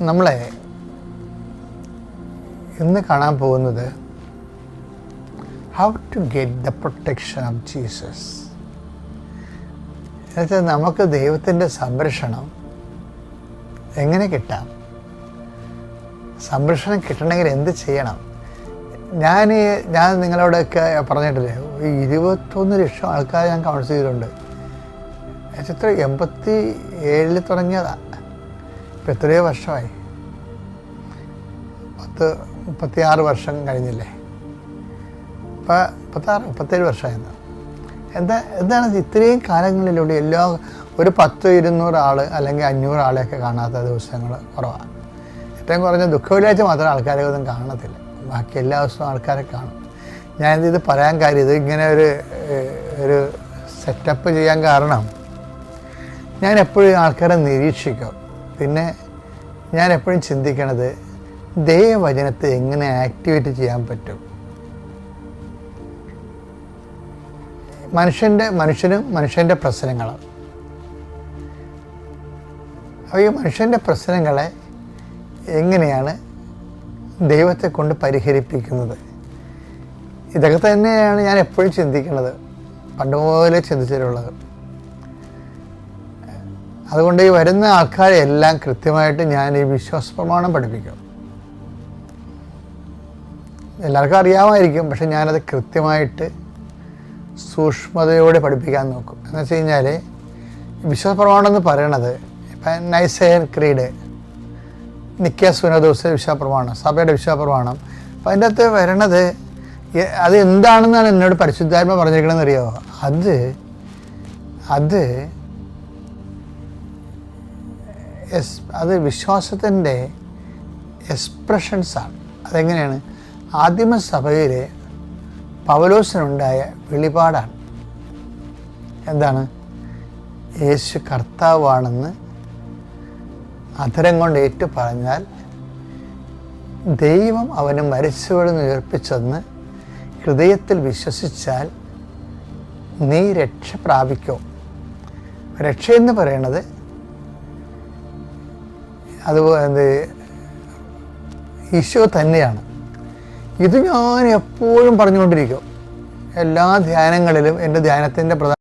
നമ്മളെ ഇന്ന് കാണാൻ പോകുന്നത് how to get the protection of Jesus എന്നുവെച്ചാൽ നമുക്ക് ദൈവത്തിന്റെ സംരക്ഷണം എങ്ങനെ കിട്ടാം? സംരക്ഷണം കിട്ടണമെങ്കിൽ എന്ത് ചെയ്യണം? ഞാൻ ഞാൻ നിങ്ങളോടൊക്കെ പറഞ്ഞിട്ടില്ലേ ഇരുപത്തൊന്ന് ലക്ഷം ആൾക്കാർ ഞാൻ കൗൺസിൽ ചെയ്തിട്ടുണ്ട്. എത്ര എൺപത്തി ഏഴിൽ തുടങ്ങിയതാണ് ഇപ്പം എത്രയോ വർഷമായി. പത്ത് മുപ്പത്തിയാറ് വർഷം കഴിഞ്ഞില്ലേ? ഇപ്പം മുപ്പത്താറ് മുപ്പത്തേഴ് വർഷമായിരുന്നു. എന്താ എന്താണ് ഇത്രയും കാലങ്ങളിലൂടെ എല്ലാ ഒരു പത്ത് ഇരുന്നൂറ് ആൾ അല്ലെങ്കിൽ അഞ്ഞൂറ് ആളെയൊക്കെ കാണാത്ത ദിവസങ്ങൾ കുറവാണ് ഏറ്റവും കുറഞ്ഞ ദുഃഖവെള്ളിയാഴ്ച മാത്രം ആൾക്കാരെ ഒന്നും കാണത്തില്ല. ബാക്കി എല്ലാ ദിവസവും ആൾക്കാരെ കാണും. ഞാൻ ഇത് പറയാൻ കാര്യം ഇത് ഇങ്ങനെ ഒരു ഒരു സെറ്റപ്പ് ചെയ്യാൻ കാരണം ഞാൻ എപ്പോഴും ആൾക്കാരെ നിരീക്ഷിക്കും. പിന്നെ ഞാൻ എപ്പോഴും ചിന്തിക്കണത് ദൈവവചനത്തെ എങ്ങനെ ആക്ടിവേറ്റ് ചെയ്യാൻ പറ്റും? മനുഷ്യന്റെ മനുഷ്യനും മനുഷ്യന്റെ പ്രശ്നങ്ങളാണ്. അപ്പോൾ ഈ മനുഷ്യന്റെ പ്രശ്നങ്ങളെ എങ്ങനെയാണ് ദൈവത്തെ കൊണ്ട് പരിഹരിപ്പിക്കുന്നത്? ഇതൊക്കെ തന്നെയാണ് ഞാൻ എപ്പോഴും ചിന്തിക്കുന്നത് പണ്ട് മുതലേ ചിന്തിച്ചിട്ടുള്ളത്. അതുകൊണ്ട് ഈ വരുന്ന ആൾക്കാരെ എല്ലാം കൃത്യമായിട്ട് ഞാൻ ഈ വിശ്വാസ പ്രമാണം പഠിപ്പിക്കും. എല്ലാവർക്കും അറിയാമായിരിക്കും പക്ഷെ ഞാനത് കൃത്യമായിട്ട് സൂക്ഷ്മതയോടെ പഠിപ്പിക്കാൻ നോക്കും. എന്ന് വെച്ച് കഴിഞ്ഞാൽ വിശ്വാസ പ്രമാണം എന്ന് പറയണത് ഇപ്പം നൈസയൻ ക്രീഡ് നിക്ക സുനദോസ് വിശ്വാസപ്രമാണം സഭയുടെ വിശ്വാസ പ്രമാണം. അപ്പം അതിന്റെ അകത്ത് വരണത് അത് എന്താണെന്നാണ് എന്നോട് പരിശുദ്ധാത്മ പറഞ്ഞിരിക്കണമെന്ന് അറിയാമോ അത് അത് എസ് അത് വിശ്വാസത്തിന്റെ എക്സ്പ്രഷൻസാണ്. അതെങ്ങനെയാണ്? ആദിമസഭയിലെ പവലോസിനുണ്ടായ വെളിപാടാണ്. എന്താണ്? യേശു കർത്താവാണെന്ന് അധരം കൊണ്ട് ഏറ്റു പറഞ്ഞാൽ ദൈവം അവന് മരിച്ചവളിൽ ഉയർപ്പിച്ചെന്ന് ഹൃദയത്തിൽ വിശ്വസിച്ചാൽ നീ രക്ഷ പ്രാപിക്കോ. രക്ഷയെന്ന് പറയണത് അതുപോലെ എന്ത്? ഈശോ തന്നെയാണ്. ഇത് ഞാൻ എപ്പോഴും പറഞ്ഞുകൊണ്ടിരിക്കും. എല്ലാ ധ്യാനങ്ങളിലും എന്റെ ധ്യാനത്തിന്റെ പ്രധാന